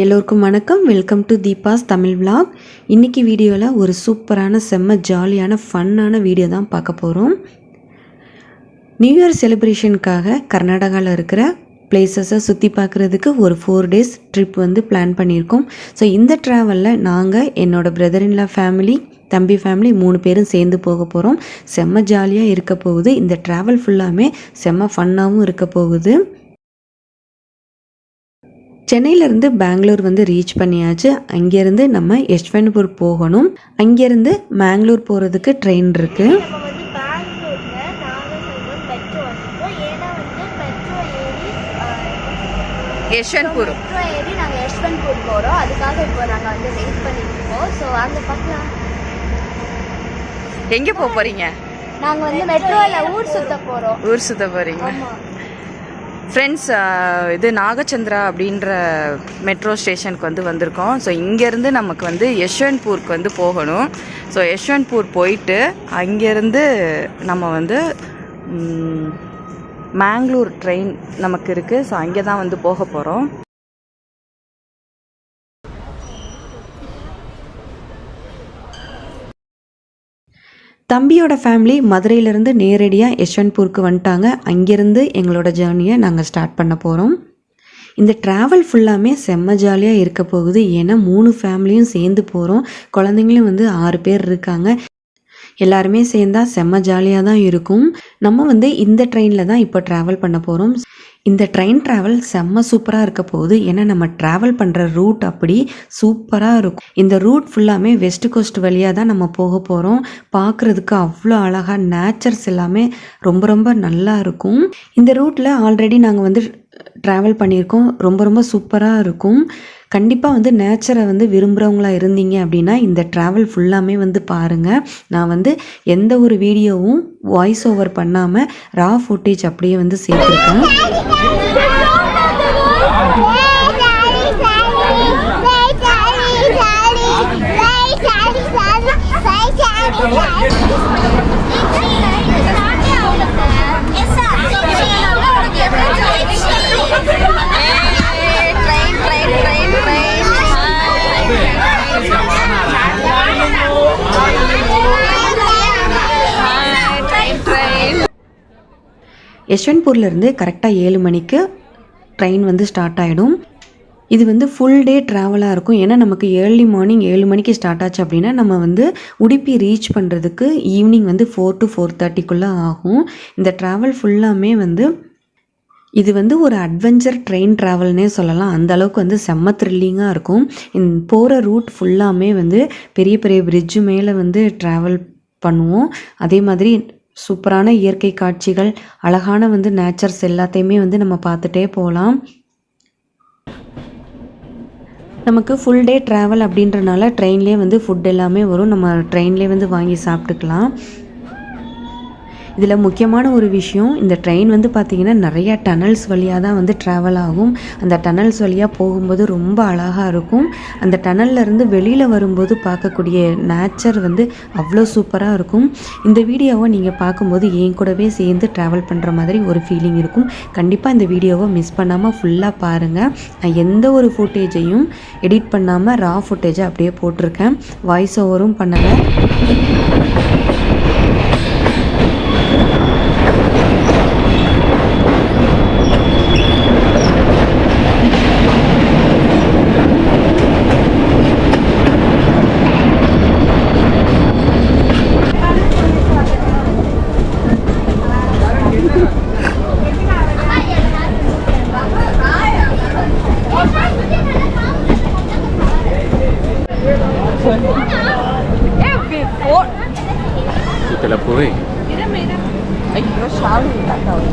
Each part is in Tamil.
எல்லோருக்கும் வணக்கம். Welcome to Deepa's Tamil vlog இன்றைக்கி வீடியோவில் ஒரு சூப்பரான செம்ம ஜாலியான ஃபன்னான வீடியோ தான் பார்க்க போகிறோம் நியூ இயர் செலிப்ரேஷனுக்காக கர்நாடகாவில் இருக்கிற பிளேசஸை சுற்றி பார்க்குறதுக்கு ஒரு ஃபோர் டேஸ் ட்ரிப் வந்து பிளான் பண்ணியிருக்கோம். ஸோ இந்த ட்ராவலில் நாங்கள் என்னோடய பிரதரின்லா ஃபேமிலி தம்பி ஃபேமிலி மூணு பேரும் சேர்ந்து போக போகிறோம் செம்ம ஜாலியாக இருக்க போகுது. இந்த ட்ராவல் ஃபுல்லாமே செம்ம ஃபன்னாகவும் இருக்க போகுது. சென்னையிலேருந்து பெங்களூர் வந்து ரீச் பண்ணியாச்சு. அங்கேருந்து நம்ம யஷ்வந்த்பூர் போகணும். அங்கேருந்து மேங்களூர் போகிறதுக்கு ட்ரெயின் இருக்குது யஷ்வந்த்பூர். மெட்ரோ ஏறி நாங்கள் யஷ்வந்த்பூர் போகிறோம் அதுக்காக இப்போ நாங்கள் வந்து வெயிட் பண்ணிட்டு இருக்கோம். ஸோ அங்கே பார்க்கலாம். எங்க போக போறீங்க? நாங்கள் வந்து மெட்ரோவில் ஊர் சுத்த போகிறோம் ஊர் சுத்த போறீங்க ஆமாம் ஃப்ரெண்ட்ஸ் uh, இது நாகச்சந்திரா அப்படின்ற மெட்ரோ ஸ்டேஷனுக்கு வந்து வந்திருக்கோம். ஸோ இங்கேருந்து நமக்கு வந்து யஷ்வந்த்பூருக்கு வந்து போகணும். ஸோ யஷ்வந்த்பூர் போயிட்டு அங்கேருந்து நம்ம வந்து மேங்களூர் ட்ரெயின் நமக்கு இருக்குது ஸோ அங்கே தான் வந்து போக போகிறோம் தம்பியோட ஃபேமிலி மதுரையிலேருந்து நேரடியாக யஷ்வந்த்பூருக்கு வந்துட்டாங்க. அங்கேருந்து எங்களோட ஜேர்னியை நாங்கள் ஸ்டார்ட் பண்ண போகிறோம் இந்த ட்ராவல் ஃபுல்லாமே செம்ம ஜாலியாக இருக்க போகுது. ஏன்னா மூணு ஃபேமிலியும் சேர்ந்து போகிறோம் குழந்தைங்களும் வந்து ஆறு பேர் இருக்காங்க. எல்லாருமே சேர்ந்தா செம்ம ஜாலியாக தான் இருக்கும். நம்ம வந்து இந்த ட்ரெயினில் தான் இப்போ ட்ராவல் பண்ண போகிறோம் இந்த ட்ரெயின் ட்ராவல் செம்ம சூப்பராக இருக்க போகுது. ஏன்னா நம்ம ட்ராவல் பண்ணுற ரூட் அப்படி சூப்பராக இருக்கும். இந்த ரூட் ஃபுல்லாமே வெஸ்ட் கோஸ்ட் வழியாக தான் நம்ம போக போகிறோம் பார்க்குறதுக்கு அவ்வளோ அழகாக நேச்சர்ஸ் எல்லாமே ரொம்ப ரொம்ப நல்லா இருக்கும். இந்த ரூட்டில் ஆல்ரெடி நாங்கள் வந்து ட்ராவல் பண்ணியிருக்கோம். ரொம்ப ரொம்ப சூப்பராக இருக்கும். கண்டிப்பாக வந்து நேச்சரை வந்து விரும்புகிறவங்களா இருந்தீங்க அப்படின்னா இந்த ட்ராவல் ஃபுல்லாமே வந்து பாருங்கள் நான் வந்து எந்த ஒரு வீடியோவும் வாய்ஸ் ஓவர் பண்ணாமல் ரா ஃபுட்டேஜ் அப்படியே வந்து சேர்த்துருக்கேன். யஷ்வந்த்பூர்லேருந்து கரெக்டாக ஏழு மணிக்கு ட்ரெயின் வந்து ஸ்டார்ட் ஆகிடும் இது வந்து ஃபுல் டே ட்ராவலாக இருக்கும். ஏன்னா நமக்கு ஏர்லி மார்னிங் ஏழு மணிக்கு ஸ்டார்ட் ஆச்சு அப்படின்னா நம்ம வந்து உடுப்பி ரீச் பண்ணுறதுக்கு ஈவினிங் வந்து ஃபோர் டு ஃபோர் தேர்ட்டிக்குள்ளே ஆகும். இந்த ட்ராவல் ஃபுல்லாமே வந்து இது வந்து ஒரு அட்வென்ச்சர் ட்ரெயின் ட்ராவல்னே சொல்லலாம். அந்த அளவுக்கு வந்து செம்ம த்ரில்லிங்காக இருக்கும். போகிற ரூட் ஃபுல்லாமே வந்து பெரிய பெரிய பிரிட்ஜு மேலே வந்து ட்ராவல் பண்ணுவோம். அதே மாதிரி சூப்பரான இயற்கை காட்சிகள் அழகான வந்து நேச்சர்ஸ் எல்லாத்தையுமே வந்து நம்ம பார்த்துட்டே போகலாம். நமக்கு ஃபுல் டே ட்ராவல் அப்படின்றனால ட்ரெயின்லேயே வந்து ஃபுட் எல்லாமே வரும். நம்ம ட்ரெயின்லேயே வந்து வாங்கி சாப்பிட்டுக்கலாம். இதில் முக்கியமான ஒரு விஷயம் இந்த ட்ரெயின் வந்து பார்த்திங்கன்னா நிறையா டனல்ஸ் வழியாக தான் வந்து ட்ராவல் ஆகும். அந்த டனல்ஸ் வழியாக போகும்போது ரொம்ப அழகாக இருக்கும். அந்த டனல்ல இருந்து வெளியில் வரும்போது பார்க்கக்கூடிய நேச்சர் வந்து அவ்வளோ சூப்பராக இருக்கும். இந்த வீடியோவை நீங்கள் பார்க்கும்போது என் கூடவே சேர்ந்து ட்ராவல் பண்ணுற மாதிரி ஒரு ஃபீலிங் இருக்கும். கண்டிப்பாக இந்த வீடியோவை மிஸ் பண்ணாமல் ஃபுல்லாக பாருங்கள் நான் எந்த ஒரு ஃபுட்டேஜையும் எடிட் பண்ணாமல் ரா ஃபுட்டேஜை அப்படியே போட்டிருக்கேன். வாய்ஸ் ஓவரும் பண்ணலை 마을이 갔다 오죠.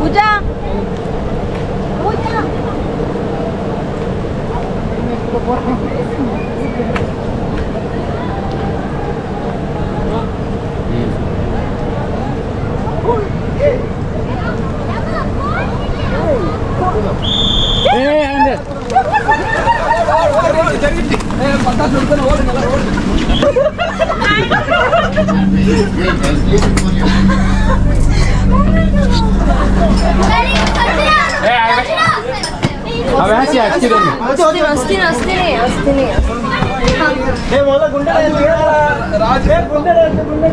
우장 우장 Avessi, asti deni. Asti, asti, asti, asti. ఏ మొల గుండె రాజే గుండె గుండె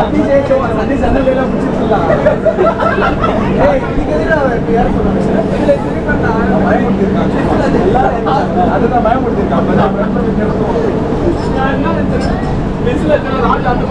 అన్ని చేసి అన్ని సందర్భంలో కూర్చుంటున్నా அதுதான் பயமுடுத்திருக்காங்க பென்சில் ராஜா அந்த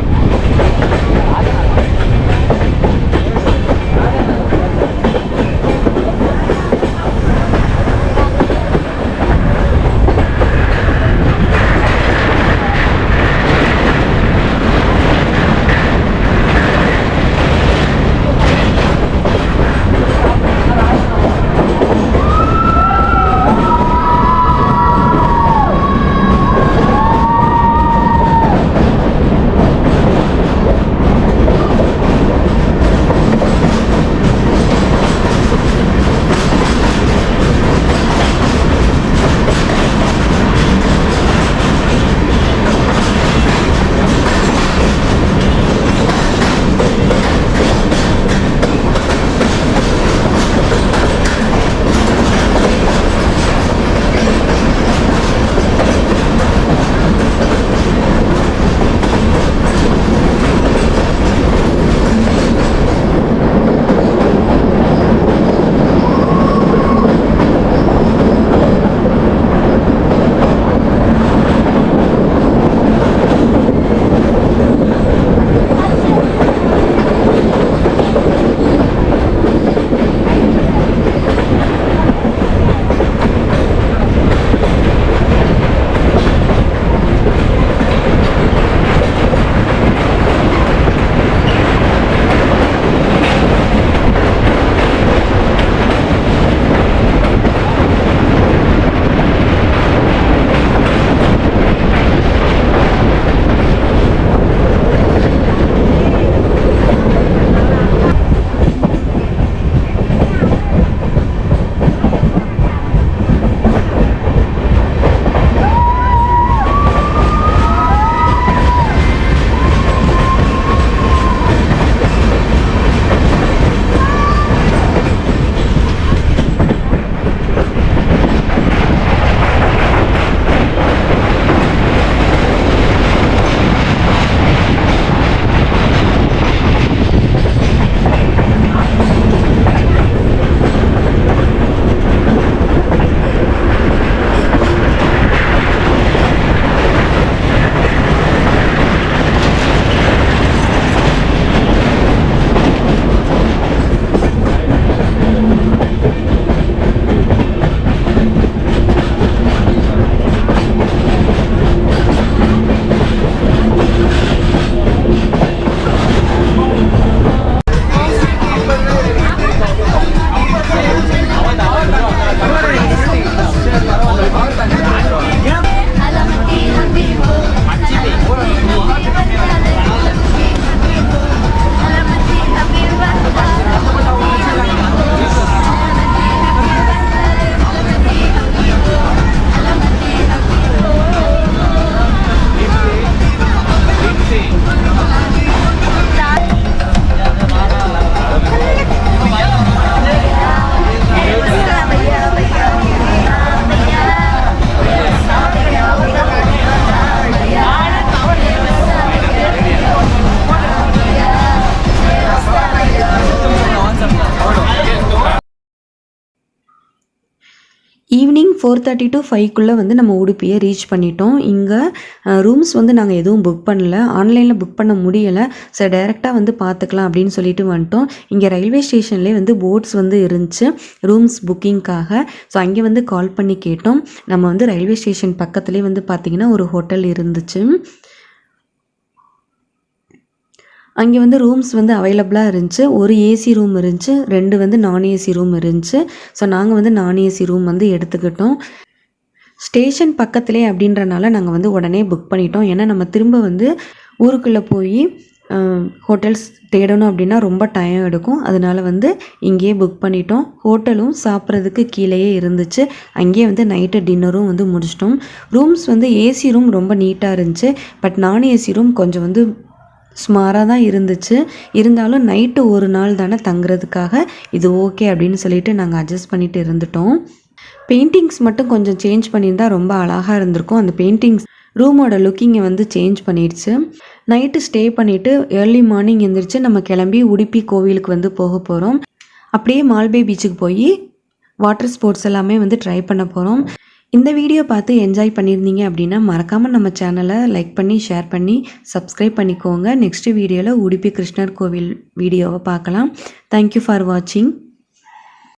lugar. ஃபோர் தேர்ட்டி டு ஃபைவ்க்குள்ளே வந்து நம்ம உடுப்பியை ரீச் பண்ணிட்டோம். இங்கே ரூம்ஸ் வந்து நாங்கள் எதுவும் புக் பண்ணல. ஆன்லைனில் புக் பண்ண முடியலை. ஸோ டைரெக்டாக வந்து பார்த்துக்கலாம் அப்படின்னு சொல்லிட்டு வந்துட்டோம். இங்கே ரயில்வே ஸ்டேஷன்லேயே வந்து போட்ஸ் வந்து இருந்துச்சு ரூம்ஸ் புக்கிங்க்காக ஸோ அங்கே வந்து கால் பண்ணி கேட்டோம். நம்ம வந்து ரயில்வே ஸ்டேஷன் பக்கத்துலேயே வந்து பார்த்திங்கன்னா ஒரு ஹோட்டல் இருந்துச்சு. அங்கே வந்து ரூம்ஸ் வந்து அவைலபிளாக இருந்துச்சு. ஒரு ஏசி ரூம் இருந்துச்சு. ரெண்டு வந்து நான் ஏசி ரூம் இருந்துச்சு. ஸோ நாங்கள் வந்து நான் ஏசி ரூம் வந்து எடுத்துக்கிட்டோம். ஸ்டேஷன் பக்கத்துலேயே அப்படின்றனால நாங்கள் வந்து உடனே புக் பண்ணிட்டோம். ஏன்னா நம்ம திரும்ப வந்து ஊருக்குள்ளே போய் ஹோட்டல்ஸ் தேடணும் அப்படின்னா ரொம்ப டைம் எடுக்கும். அதனால வந்து இங்கேயே புக் பண்ணிட்டோம். ஹோட்டலும் சாப்பிட்றதுக்கு கீழேயே இருந்துச்சு. அங்கேயே வந்து நைட்டு டின்னரும் வந்து முடிச்சிட்டோம். ரூம்ஸ் வந்து ஏசி ரூம் ரொம்ப நீட்டாக இருந்துச்சு. பட் நான் ஏசி ரூம் கொஞ்சம் வந்து ஸ்மாராக தான் இருந்துச்சு. இருந்தாலும் நைட்டு ஒரு நாள் தானே தங்குறதுக்காக இது ஓகே அப்படின்னு சொல்லிட்டு நாங்கள் அட்ஜஸ்ட் பண்ணிட்டு இருந்துட்டோம். பெயிண்டிங்ஸ் மட்டும் கொஞ்சம் சேஞ்ச் பண்ணியிருந்தா ரொம்ப அழகாக இருந்திருக்கும். அந்த பெயிண்டிங்ஸ் ரூமோட லுக்கிங்கை வந்து சேஞ்ச் பண்ணிடுச்சு. நைட்டு ஸ்டே பண்ணிவிட்டு ஏர்லி மார்னிங் எழுந்திரிச்சு நம்ம கிளம்பி உடுப்பி கோவிலுக்கு வந்து போக போகிறோம் அப்படியே மால்பே பீச்சுக்கு போய் வாட்டர் ஸ்போர்ட்ஸ் எல்லாமே வந்து ட்ரை பண்ண போகிறோம் இந்த வீடியோ பார்த்து என்ஜாய் பண்ணியிருந்தீங்க அப்படின்னா மறக்காமல் நம்ம சேனலை லைக் பண்ணி ஷேர் பண்ணி சப்ஸ்கிரைப் பண்ணிக்கோங்க. நெக்ஸ்ட் வீடியோவில் உடுப்பி கிருஷ்ணர் கோவில் வீடியோவை பார்க்கலாம். தேங்க்யூ ஃபார் வாட்சிங்